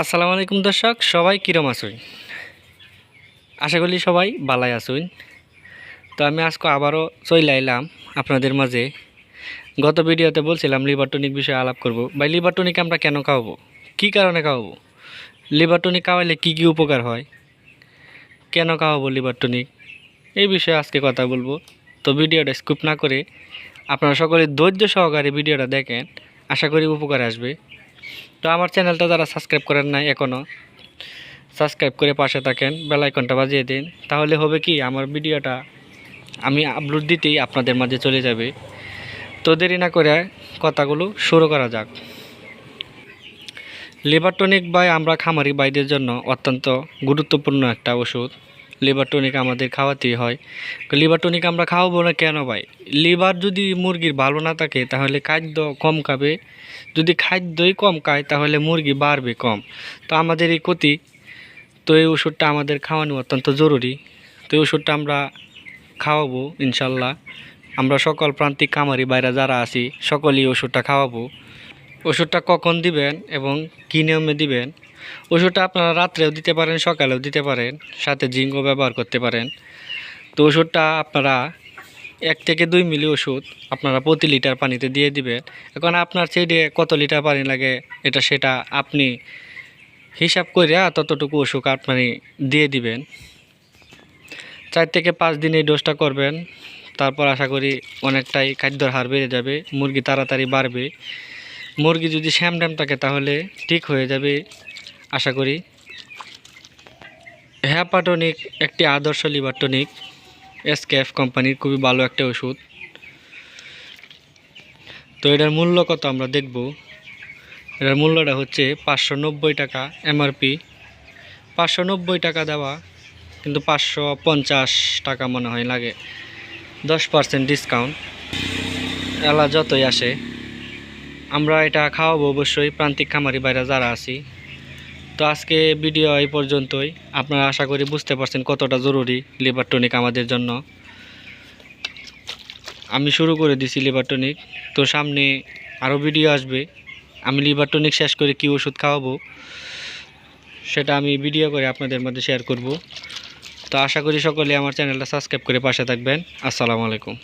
আসসালামু আলাইকুম দর্শক, সবাই কিরম আসুন আশা করি সবাই বালাই আসুন তো আমি আজকে আবারও চলে আইলাম আপনাদের মাঝে। গত ভিডিওতে বলছিলাম লিভার টনিক বিষয়ে আলাপ করব। বা লিভার টনিক আমরা কেন খাওয়াবো? কী কারণে খাওয়াবো? লিভার টনিক খাওয়াইলে কী কী উপকার হয়? কেন খাওয়াবো লিভার টনিক এই বিষয়ে আজকে কথা বলব। তো ভিডিওটা স্কুপ না করে আপনারা সকলে ধৈর্য সহকারে ভিডিওটা দেখেন। আশা করি উপকার আসবে। তো আমার চ্যানেলটা যারা সাবস্ক্রাইব করেন নাই এখনও সাবস্ক্রাইব করে পাশে থাকেন, বেল আইকনটা বাজিয়ে দিন। তাহলে হবে কি, আমার ভিডিওটা আমি আপলোড দিতেই আপনাদের মাঝে চলে যাবে। তো দেরি না করে কথাগুলো শুরু করা যাক। লিভার টনিক বাই আমরা খামারি বাইদের জন্য অত্যন্ত গুরুত্বপূর্ণ একটা ওষুধ। লিভার টনিক আমাদের খাওয়াতেই হয়। লিভার টনিক আমরা খাওয়াবো না কেন ভাই? লিভার যদি মুরগির ভালো না থাকে, তাহলে খাদ্য কম খাবে। যদি খাদ্যই কম খায়, তাহলে মুরগি বাড়বে কম। তো আমাদের এই ক্ষতি। তো এই ওষুধটা আমাদের খাওয়ানো অত্যন্ত জরুরি। তো এই ওষুধটা আমরা খাওয়াবো, ইনশাল্লাহ। আমরা সকল প্রান্তিক খামারি বাইরে যারা আছি, সকলেই ওষুধটা খাওয়াবো। ওষুধটা কখন দিবেন এবং কী নিয়মে দিবেন? ওষুধটা আপনারা রাত্রেও দিতে পারেন, সকালেও দিতে পারেন, সাথে জিঙ্কও ব্যবহার করতে পারেন। তো ওষুধটা আপনারা এক থেকে দুই মিলি ওষুধ আপনারা প্রতি লিটার পানিতে দিয়ে দিবেন। এখন আপনার সাইডে কত লিটার পানি লাগে এটা সেটা আপনি হিসাব করে ততটুকু ওষুধ আপনি দিয়ে দিবেন। চার থেকে পাঁচ দিন এই ডোজটা করবেন, তারপর আশা করি অনেকটাই খাদ্যর হার বেড়ে যাবে, মুরগি তাড়াতাড়ি বাড়বে। মুরগি যদি শ্যাম ড্যাম থাকে তাহলে ঠিক হয়ে যাবে। আশা করি। হ্যাপাটনিক একটি আদর্শ লিভার টনিক এসকেএফ কোম্পানির খুবই ভালো একটা ওষুধ। তো এটার মূল্য কত আমরা দেখব? এটার মূল্যটা হচ্ছে পাঁচশো নব্বই টাকা এমআরপি। পাঁচশো নব্বই টাকা দেওয়া, কিন্তু পাঁচশো পঞ্চাশ টাকা মনে হয় লাগে। দশ পার্সেন্ট ডিসকাউন্ট। এলা যতই আসে, আমরা এটা খাওয়াবো অবশ্যই, প্রান্তিক খামারি বাইরে যারা আছি তো আজকে ভিডিও এই পর্যন্তই। আপনারা আশা করি বুঝতে পারছেন কতটা জরুরি লিভার টনিক আমাদের জন্য। আমি শুরু করে দিছি লিভার টনিক। তো সামনে আরও ভিডিও আসবে। আমি লিভার টনিক শেষ করে কী ওষুধ খাওয়াবো, সেটা আমি ভিডিও করে আপনাদের মধ্যে শেয়ার করব। তো আশা করি সকলে আমার চ্যানেলটা সাবস্ক্রাইব করে পাশে থাকবেন। আসসালামু আলাইকুম।